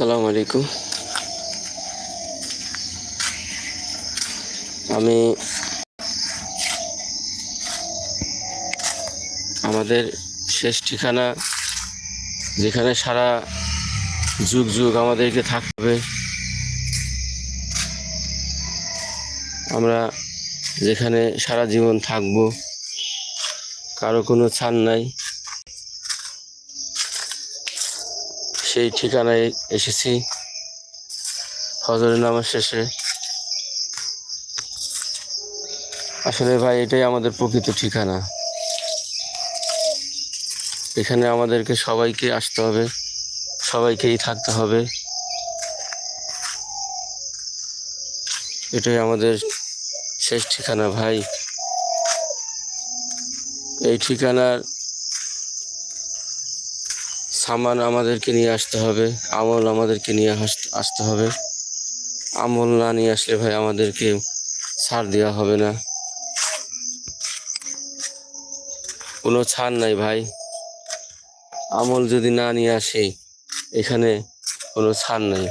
আসসালামু আলাইকুম। আমি আমাদের শেষ ঠিকানা, যেখানে সারা যুগ যুগ আমাদেরকে থাকতে হবে। আমরা যেখানে সারা জীবন থাকব, কারও কোনো ছাড় নাই। সেই ঠিকানায় এসেছি। হজরের নামাজ শেষে। আসলে ভাই, এটাই আমাদের প্রকৃত ঠিকানা। এখানে আমাদেরকে সবাইকে আসতে হবে, সবাইকেই থাকতে হবে। এটাই আমাদের শেষ ঠিকানা ভাই। এই ঠিকানার সামান আমাদেরকে নিয়ে আসতে হবে, আমল আমাদেরকে নিয়ে আস- আসতে হবে। আমল না নিয়ে আসলে ভাই আমাদেরকে ছাড় দেওয়া হবে না। কোনো ছাড় নাই ভাই। আমল যদি না নিয়ে আসে, এখানে কোনো ছাড় নাই।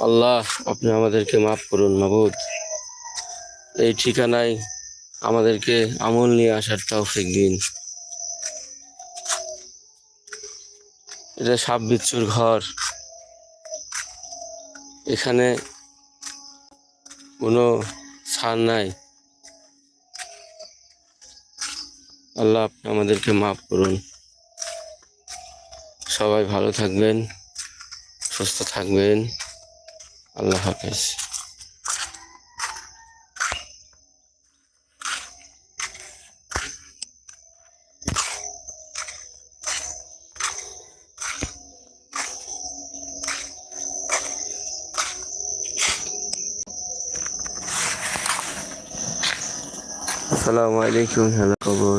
আল্লাহ, আপনি আমাদেরকে মাফ করুন মাবুদ। এই ঠিকানায় আমাদেরকে আমল নিয়ে আসার তৌফিক দিন। এটা সাপ বিচ্ছুর ঘর। এখানে কোনো ছাড় নাই। আল্লাহ আপনি আমাদেরকে মাফ করুন। সবাই ভালো থাকবেন, সুস্থ থাকবেন। আল্লাহ হাফেজ। আসসালামু আলাইকুম হ্যালো খবর